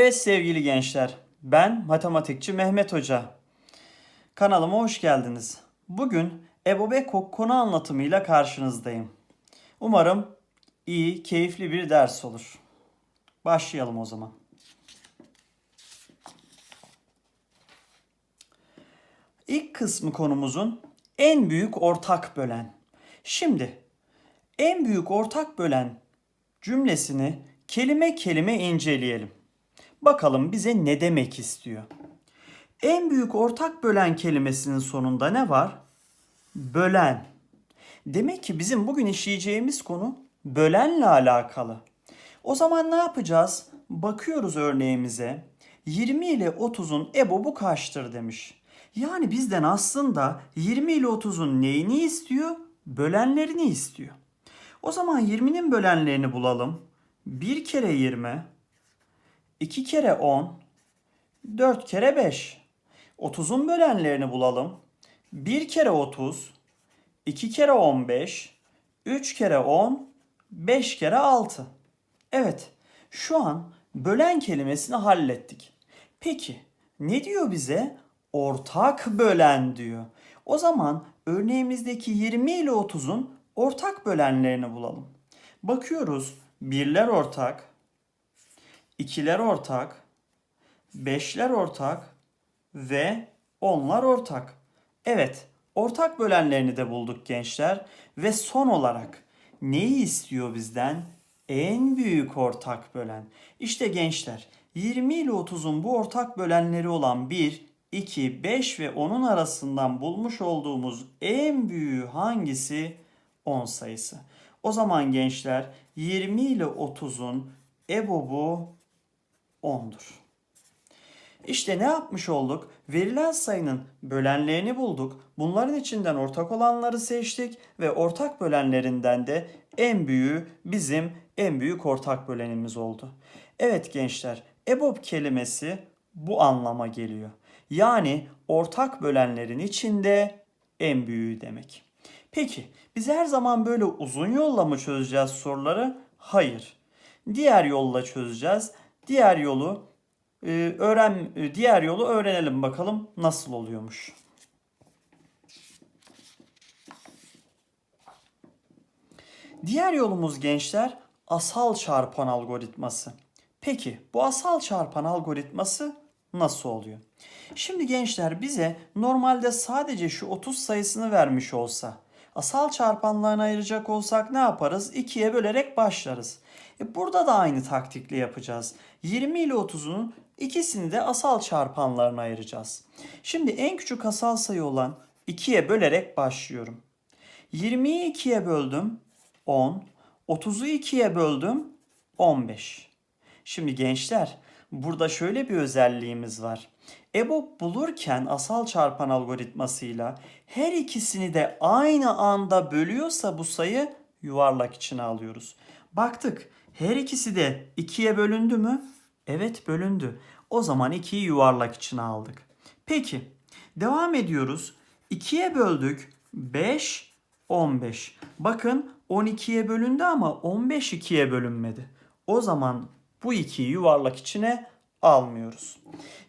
Evet sevgili gençler, ben matematikçi Mehmet Hoca. Kanalıma hoş geldiniz. Bugün Beko konu anlatımıyla karşınızdayım. Umarım iyi, keyifli bir ders olur. Başlayalım o zaman. İlk kısmı konumuzun en büyük ortak bölen. Şimdi en büyük ortak bölen cümlesini kelime kelime inceleyelim. Bakalım bize ne demek istiyor? En büyük ortak bölen kelimesinin sonunda ne var? Bölen. Demek ki bizim bugün işleyeceğimiz konu bölenle alakalı. O zaman ne yapacağız? Bakıyoruz örneğimize. 20 ile 30'un ebobu kaçtır demiş. Yani bizden aslında 20 ile 30'un neyini istiyor? Bölenlerini istiyor. O zaman 20'nin bölenlerini bulalım. 1 kere 20, 2 kere 10, 4 kere 5. 30'un bölenlerini bulalım. 1 kere 30, 2 kere 15, 3 kere 10, 5 kere 6. Evet, şu an bölen kelimesini hallettik. Peki, ne diyor bize? Ortak bölen diyor. O zaman örneğimizdeki 20 ile 30'un ortak bölenlerini bulalım. Bakıyoruz, birler ortak, ikiler ortak, beşler ortak ve onlar ortak. Evet, ortak bölenlerini de bulduk gençler ve son olarak neyi istiyor bizden? En büyük ortak bölen. İşte gençler 20 ile 30'un bu ortak bölenleri olan 1, 2, 5 ve 10'un arasından bulmuş olduğumuz en büyüğü hangisi? 10 sayısı. O zaman gençler 20 ile 30'un ebobu 10'dur. İşte ne yapmış olduk? Verilen sayının bölenlerini bulduk. Bunların içinden ortak olanları seçtik ve ortak bölenlerinden de en büyüğü bizim en büyük ortak bölenimiz oldu. Evet gençler, EBOB kelimesi bu anlama geliyor. Yani ortak bölenlerin içinde en büyüğü demek. Peki biz her zaman böyle uzun yolla mı çözeceğiz soruları? Hayır. Diğer yolla çözeceğiz. Diğer yolu e, öğren e, diğer yolu öğrenelim bakalım nasıl oluyormuş. Diğer yolumuz gençler asal çarpan algoritması. Peki bu asal çarpan algoritması nasıl oluyor? Şimdi gençler bize normalde sadece şu 30 sayısını vermiş olsa asal çarpanlarına ayıracak olsak ne yaparız? 2'ye bölerek başlarız. E burada da aynı taktikle yapacağız. 20 ile 30'un ikisini de asal çarpanlarına ayıracağız. Şimdi en küçük asal sayı olan 2'ye bölerek başlıyorum. 20'yi 2'ye böldüm 10, 30'u 2'ye böldüm 15. Şimdi gençler burada şöyle bir özelliğimiz var. EBOB bulurken asal çarpan algoritmasıyla her ikisini de aynı anda bölüyorsa bu sayı yuvarlak içine alıyoruz. Baktık her ikisi de 2'ye bölündü mü? Evet bölündü. O zaman 2'yi yuvarlak içine aldık. Peki devam ediyoruz. 2'ye böldük 5, 15. Bakın 12'ye bölündü ama 15 2'ye bölünmedi. O zaman bu 2'yi yuvarlak içine almıyoruz.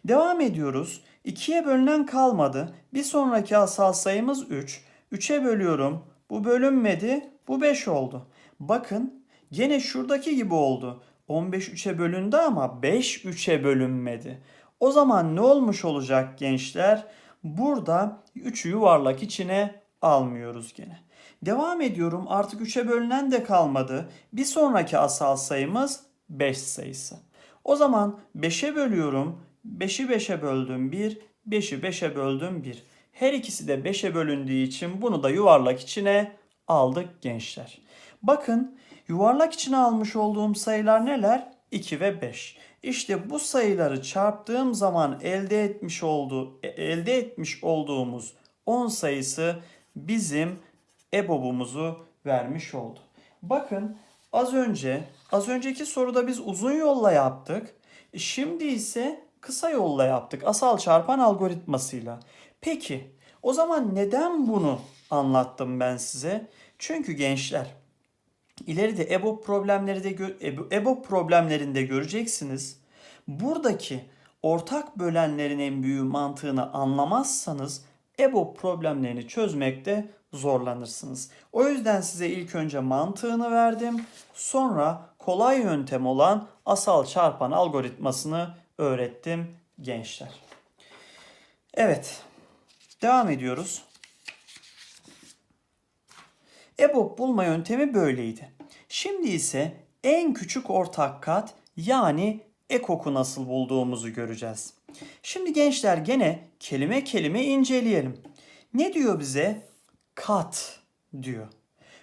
Devam ediyoruz. 2'ye bölünen kalmadı. Bir sonraki asal sayımız 3. 3'e bölüyorum. Bu bölünmedi. Bu 5 oldu. Bakın gene şuradaki gibi oldu. 15 3'e bölündü ama 5 3'e bölünmedi. O zaman ne olmuş olacak gençler? Burada 3'ü yuvarlak içine almıyoruz gene. Devam ediyorum. Artık 3'e bölünen de kalmadı. Bir sonraki asal sayımız 5 sayısı. O zaman 5'e bölüyorum. 5'i 5'e böldüm 1, 5'i 5'e böldüm 1. Her ikisi de 5'e bölündüğü için bunu da yuvarlak içine aldık gençler. Bakın yuvarlak içine almış olduğum sayılar neler? 2 ve 5. İşte bu sayıları çarptığım zaman elde etmiş olduğu elde etmiş olduğumuz 10 sayısı bizim EBOB'umuzu vermiş oldu. Bakın az önce az önceki soruda biz uzun yolla yaptık. Şimdi ise kısa yolla yaptık. Asal çarpan algoritmasıyla. Peki o zaman neden bunu anlattım ben size? Çünkü gençler ileride EBOB problemleri de EBOB problemlerinde göreceksiniz. buradaki ortak bölenlerin en büyüğü mantığını anlamazsanız EBOB problemlerini çözmekte zorlanırsınız. O yüzden size ilk önce mantığını verdim. Sonra kolay yöntem olan asal çarpan algoritmasını öğrettim gençler. Evet. Devam ediyoruz. EBOB bulma yöntemi böyleydi. Şimdi ise en küçük ortak kat yani EKOK'u nasıl bulduğumuzu göreceğiz. Şimdi gençler gene kelime kelime inceleyelim. Ne diyor bize? Kat diyor.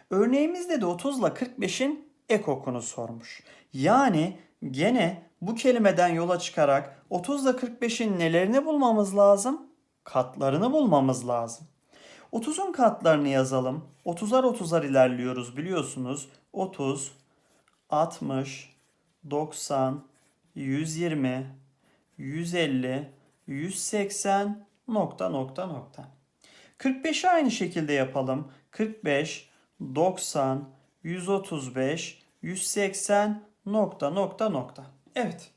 Örneğimizde de 30 ile 45'in ekokunu sormuş. Yani gene bu kelimeden yola çıkarak 30 ile 45'in nelerini bulmamız lazım? Katlarını bulmamız lazım. 30'un katlarını yazalım. 30'ar 30'ar ilerliyoruz biliyorsunuz. 30, 60, 90, 120, 150, 180 nokta nokta nokta. 45'i aynı şekilde yapalım. 45, 90, 135, 180 nokta nokta nokta. Evet.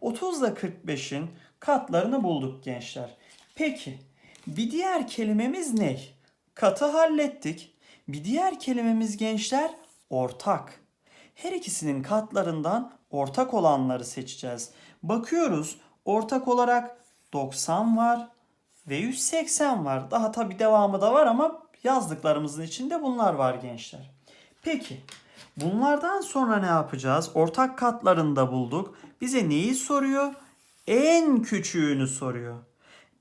30 ile 45'in katlarını bulduk gençler. Peki bir diğer kelimemiz ne? Katı hallettik. Bir diğer kelimemiz gençler ortak. Her ikisinin katlarından ortak olanları seçeceğiz. Bakıyoruz ortak olarak 90 var ve 180 var. Daha tabi devamı da var ama yazdıklarımızın içinde bunlar var gençler. Peki bunlardan sonra ne yapacağız? Ortak katlarını da bulduk. Bize neyi soruyor? En küçüğünü soruyor.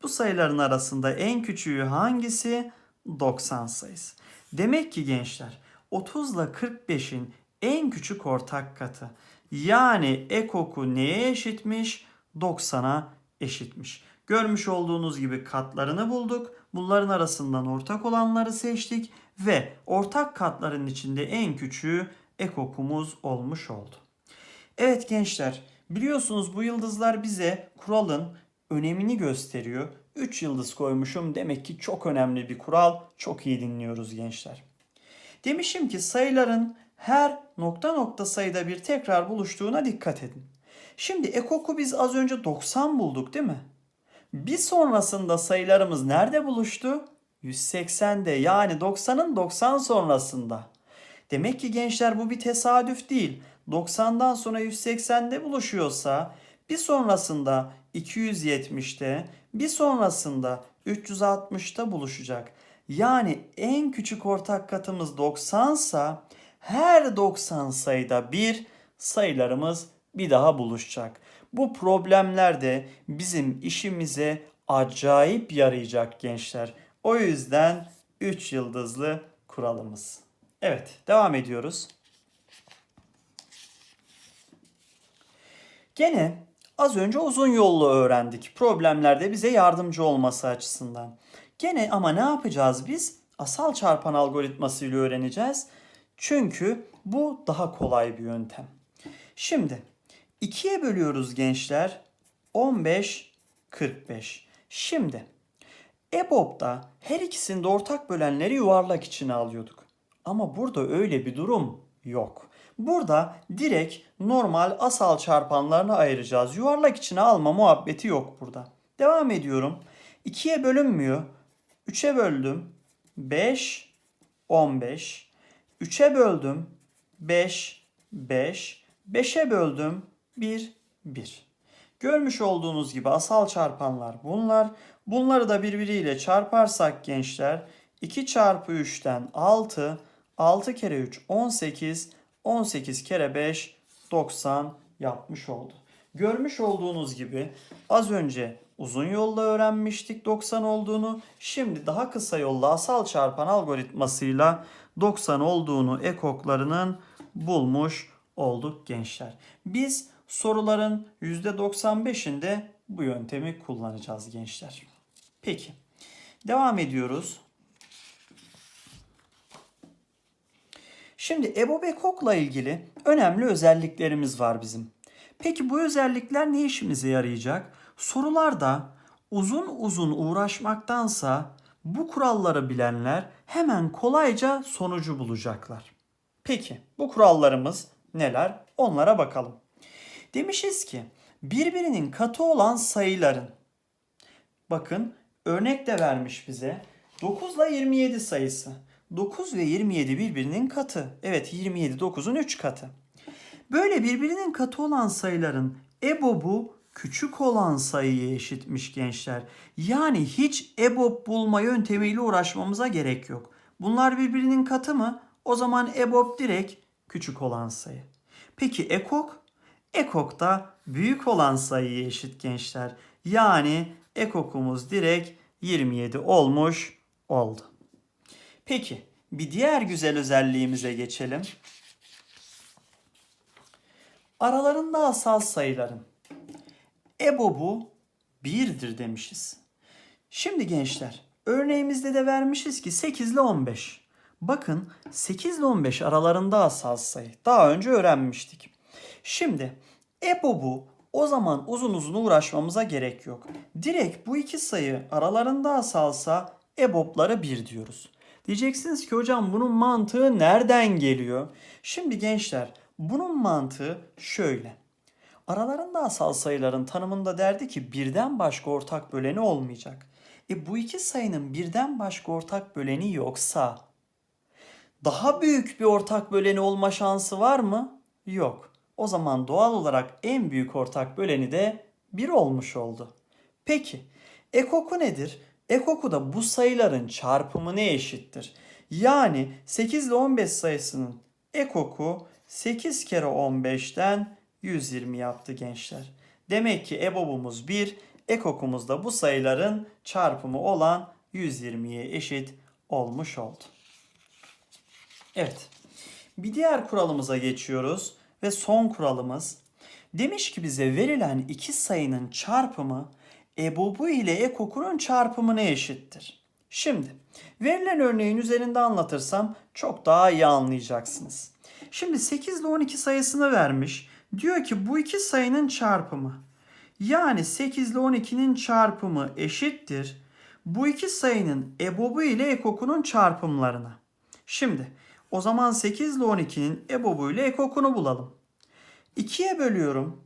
Bu sayıların arasında en küçüğü hangisi? 90 sayısı. Demek ki gençler 30 ile 45'in en küçük ortak katı. Yani ekoku neye eşitmiş? 90'a eşitmiş. Görmüş olduğunuz gibi katlarını bulduk. Bunların arasından ortak olanları seçtik ve ortak katların içinde en küçüğü ekokumuz olmuş oldu. Evet gençler, biliyorsunuz bu yıldızlar bize kuralın önemini gösteriyor. 3 yıldız koymuşum demek ki çok önemli bir kural. Çok iyi dinliyoruz gençler. Demişim ki sayıların her nokta nokta sayıda bir tekrar buluştuğuna dikkat edin. Şimdi ekoku biz az önce 90 bulduk değil mi? Bir sonrasında sayılarımız nerede buluştu? 180'de yani 90'ın 90 sonrasında. Demek ki gençler bu bir tesadüf değil. 90'dan sonra 180'de buluşuyorsa bir sonrasında 270'te, bir sonrasında 360'ta buluşacak. Yani en küçük ortak katımız 90 sa her 90 sayıda bir sayılarımız bir daha buluşacak. Bu problemler de bizim işimize acayip yarayacak gençler. O yüzden 3 yıldızlı kuralımız. Evet, devam ediyoruz. Gene az önce uzun yollu öğrendik. Problemlerde bize yardımcı olması açısından. Gene ama ne yapacağız biz? Asal çarpan algoritmasıyla öğreneceğiz. Çünkü bu daha kolay bir yöntem. Şimdi 2'ye bölüyoruz gençler. 15 45. Şimdi EBOB'da her ikisinde ortak bölenleri yuvarlak içine alıyorduk. Ama burada öyle bir durum yok. Burada direkt normal asal çarpanlarını ayıracağız. Yuvarlak içine alma muhabbeti yok burada. Devam ediyorum. 2'ye bölünmüyor. 3'e böldüm. 5, 15. 3'e böldüm. 5, 5. 5'e böldüm. 1, 1. Görmüş olduğunuz gibi asal çarpanlar bunlar. Bunları da birbiriyle çarparsak gençler 2 çarpı 3'ten 6, 6 kere 3 18, 18 kere 5 90 yapmış oldu. Görmüş olduğunuz gibi az önce uzun yolla öğrenmiştik 90 olduğunu. Şimdi daha kısa yolla asal çarpan algoritmasıyla 90 olduğunu ekoklarının bulmuş olduk gençler. Biz soruların %95'inde bu yöntemi kullanacağız gençler. Peki. Devam ediyoruz. Şimdi EBOB ekokla ilgili önemli özelliklerimiz var bizim. Peki bu özellikler ne işimize yarayacak? Sorularda uzun uzun uğraşmaktansa bu kuralları bilenler hemen kolayca sonucu bulacaklar. Peki bu kurallarımız neler? Onlara bakalım. Demişiz ki birbirinin katı olan sayıların bakın örnek de vermiş bize 9 ile 27 sayısı. 9 ve 27 birbirinin katı. Evet 27 9'un 3 katı. Böyle birbirinin katı olan sayıların EBOB'u küçük olan sayıya eşitmiş gençler. Yani hiç EBOB bulma yöntemiyle uğraşmamıza gerek yok. Bunlar birbirinin katı mı? O zaman EBOB direkt küçük olan sayı. Peki EKOK? EKOK da büyük olan sayıya eşit gençler. Yani EKOK'umuz direkt 27 olmuş oldu. Peki bir diğer güzel özelliğimize geçelim. Aralarında asal sayıların EBOB'u 1'dir demişiz. Şimdi gençler örneğimizde de vermişiz ki 8 ile 15. Bakın 8 ile 15 aralarında asal sayı. Daha önce öğrenmiştik. Şimdi EBOB'u o zaman uzun uzun uğraşmamıza gerek yok. Direkt bu iki sayı aralarında asalsa EBOB'lara 1 diyoruz. Diyeceksiniz ki hocam bunun mantığı nereden geliyor? Şimdi gençler bunun mantığı şöyle. Aralarında asal sayıların tanımında derdi ki birden başka ortak böleni olmayacak. E bu iki sayının birden başka ortak böleni yoksa daha büyük bir ortak böleni olma şansı var mı? Yok. O zaman doğal olarak en büyük ortak böleni de 1 olmuş oldu. Peki ekoku nedir? Ekoku da bu sayıların çarpımı ne eşittir? Yani 8 ile 15 sayısının ekoku 8 kere 15'ten 120 yaptı gençler. Demek ki EBOB'umuz 1, ekokumuz da bu sayıların çarpımı olan 120'ye eşit olmuş oldu. Evet. Bir diğer kuralımıza geçiyoruz ve son kuralımız demiş ki bize verilen iki sayının çarpımı EBOB'u ile ekokunun çarpımına eşittir. Şimdi verilen örneğin üzerinde anlatırsam çok daha iyi anlayacaksınız. Şimdi 8 ile 12 sayısını vermiş. Diyor ki bu iki sayının çarpımı. Yani 8 ile 12'nin çarpımı eşittir. Bu iki sayının EBOB'u ile ekokunun çarpımlarına. Şimdi o zaman 8 ile 12'nin EBOB'u ile ekokunu bulalım. 2'ye bölüyorum.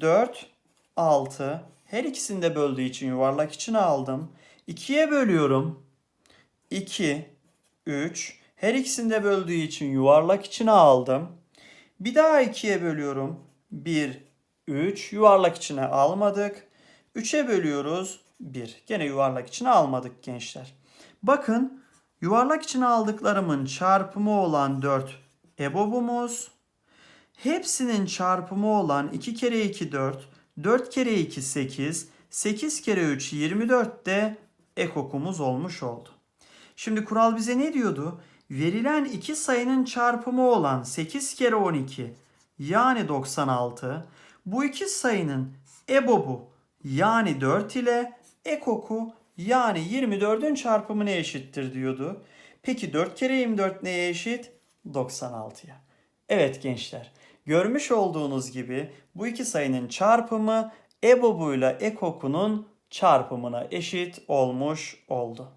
4, 6. Her ikisini de böldüğü için yuvarlak içine aldım. 2'ye bölüyorum. 2, 3. Her ikisini de böldüğü için yuvarlak içine aldım. Bir daha 2'ye bölüyorum. 1, 3. Yuvarlak içine almadık. 3'e bölüyoruz. 1. Gene yuvarlak içine almadık gençler. Bakın yuvarlak içine aldıklarımın çarpımı olan 4 EBOB'umuz. Hepsinin çarpımı olan 2 kere 2 4, 4 kere 2 8, 8 kere 3 24 de ekokumuz olmuş oldu. Şimdi kural bize ne diyordu? Verilen iki sayının çarpımı olan 8 kere 12 yani 96 bu iki sayının EBOB'u yani 4 ile ekoku yani 24'ün çarpımı ne eşittir diyordu. Peki 4 kere 24 neye eşit? 96'ya. Evet gençler görmüş olduğunuz gibi bu iki sayının çarpımı EBOB'uyla ekokunun çarpımına eşit olmuş oldu.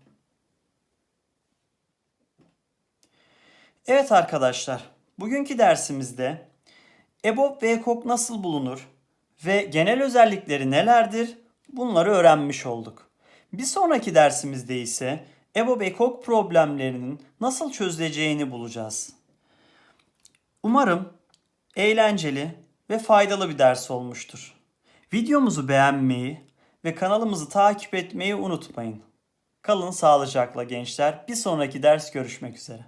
Evet arkadaşlar, bugünkü dersimizde EBOB ve EKOK nasıl bulunur ve genel özellikleri nelerdir bunları öğrenmiş olduk. Bir sonraki dersimizde ise EBOB EKOK problemlerinin nasıl çözüleceğini bulacağız. Umarım eğlenceli ve faydalı bir ders olmuştur. Videomuzu beğenmeyi ve kanalımızı takip etmeyi unutmayın. Kalın sağlıcakla gençler. Bir sonraki ders görüşmek üzere.